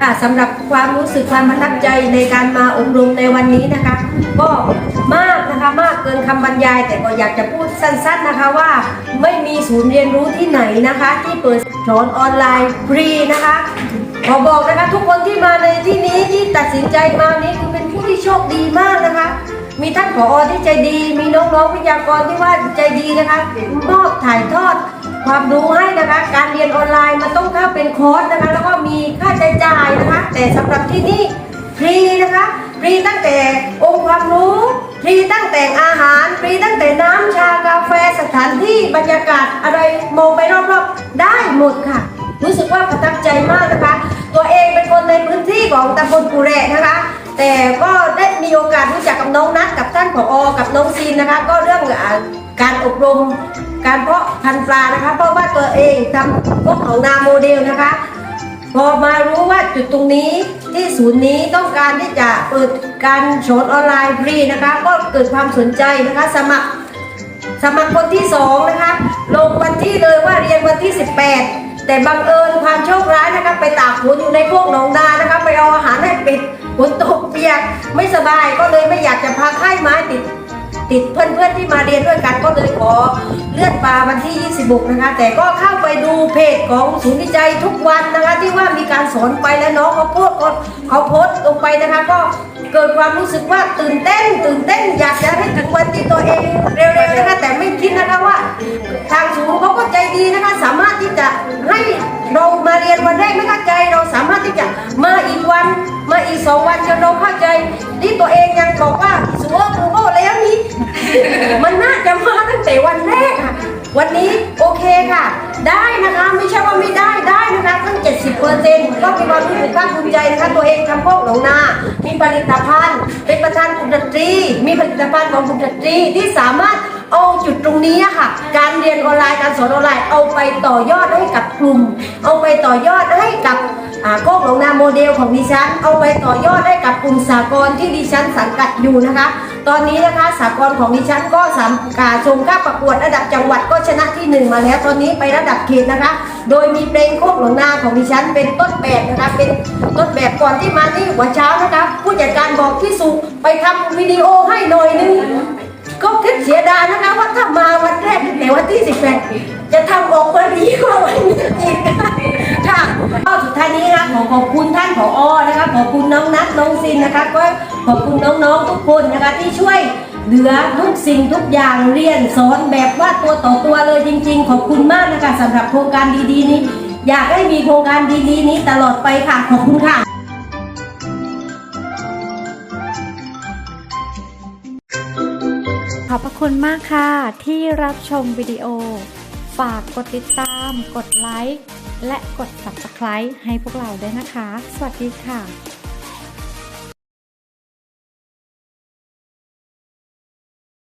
ค่ะสำหรับความรู้สึกความประทับใจในการมาอบรมในวันนี้นะคะ ก็มากนะคะมากเกินคำบรรยาย แต่ก็อยากจะพูดสั้นๆนะคะว่า ไม่มีศูนย์เรียนรู้ที่ไหนนะคะ ที่เปิดสอนออนไลน์ฟรีนะคะขอบอกนะคะทุกคนที่มาในที่นี้ที่ตัดสินใจมานี้คือเป็นผู้ที่โชคดีมากนะคะ มีท่านผอที่ใจดี มีน้องๆวิทยากรที่ว่าใจดีนะคะมอบถ่ายทอด ความรู้ให้นะคะ การเรียนออนไลน์มันต้องเข้าเป็นคอร์สนะคะ แล้วก็มีค่าใช้จ่ายนะคะ แต่สำหรับที่นี่ฟรีนะคะฟรีตั้งแต่องค์ความรู้ฟรีตั้งแต่อาหารฟรีตั้งแต่น้ำชากาแฟสถานที่บรรยากาศอะไรมองไปรอบๆได้หมดค่ะ รู้สึกว่าประทับใจมากนะคะ ตัวเองเป็นคนในพื้นที่ของตำบลกุแระนะคะ แต่ก็ได้มีโอกาสรู้จักกับน้องนัทกับท่านผอ กับน้องซีนนะคะ ก็เรื่องอการอบรม การเพาะพันธุ์ปลานะคะ เพราะว่าตัวเองทำพวกของนาโมเดลนะคะ พอมารู้ว่าจุดตรงนี้ที่ศูนย์นี้ต้องการที่จะเปิดการสอนออนไลน์ฟรีนะคะ ก็เกิดความสนใจนะคะ สมัครสมัครคนที่สองนะคะ ลงวันที่เลยว่าเรียนวันที่ 18 แต่บังเอิญความโชคร้ายนะคะ ไปตากฝนอยู่ในพวกหนองนานะคะ ไปเอาอาหารให้ปิดฝนตกเปียกไม่สบายก็เลยไม่อยากจะพาค่ายไม้ติด ติดเพื่อนๆที่มาเรียนด้วยกันก็เลยขอเลื่อนปาวันที่ 26 นะคะ แต่ก็เข้าไปดูเพจของศูนย์วิจัยทุกวันนะคะ ที่ว่ามีการสอนไปแล้วน้องเขาโพสต์เขาโพสต์ลงไปนะคะ ก็เกิดความรู้สึกว่าตื่นเต้น ตื่นเต้นอยากจะให้ถึงวันที่ตัวเองเร็วๆนะคะแต่ไม่คิดนะคะว่า ทางศูนย์เขาก็ใจดีนะคะสามารถ ที่จะให้เรามาเรียนวันแรกไม่เข้าใจ เราสามารถที่จะมาอีกวันมาอีกสองวันจนเราเข้าใจที่ตัวเองยังบอกว่าสัวกูโบแล้วนี่มันน่าจะมาตั้งแต่วันแรกค่ะ วันนี้โอเคค่ะ ได้นะคะไม่ใช่ว่าไม่ได้ได้นะคะตั้ง 70เปอร์เซ็นต์ก็มีความรู้สึกภาคภูมิใจนะคะตัวเองทำพวกหนองนา มีผลิตภัณฑ์ เป็นประธานกลุ่มดนตรี มีผลิตภัณฑ์ของกลุ่มดนตรีที่สามารถ เอาจุดตรงนี้ค่ะ การเรียนออนไลน์การสอนออนไลน์เอาไปต่อยอดให้กับกลุ่ม เอาไปต่อยอดให้กับโคกหลงนาโมเดลของดิฉัน เอาไปต่อยอดให้กับกลุ่มสากลที่ดิฉันสังกัดอยู่นะคะ ตอนนี้นะคะสากลของดิฉันก็สามการส่งเข้าประกวดระดับจังหวัดก็ชนะที่หนึ่งมาแล้วตอนนี้ไประดับเขตนะคะ โดยมีเพลงโคกหลงนาของดิฉันเป็นต้นแบบนะคะเป็นต้นแบบก่อนที่มาที่หัวเช้านะคะผู้จัดการบอกพี่สุไปทำวิดีโอให้หน่อยนึงก็คิดเสียดายนะคะ ขอขอบคุณท่านผอนะคะขอบคุณน้องนัทน้องซินนะคะก็ขอบคุณน้องๆทุกคนนะคะที่ช่วยเหลือทุกสิ่งทุกอย่างเรียนสอนแบบว่าตัวต่อตัวเลยจริง ๆ ขอบคุณมากนะคะสำหรับโครงการดีๆนี้ อยากให้มีโครงการดีๆนี้ตลอดไปค่ะขอบคุณค่ะขอบพระคุณมากค่ะที่รับชมวิดีโอ ฝากกดติดตาม กดไลค์ และกด subscribe ให้พวกเราด้วยนะคะ สวัสดีค่ะ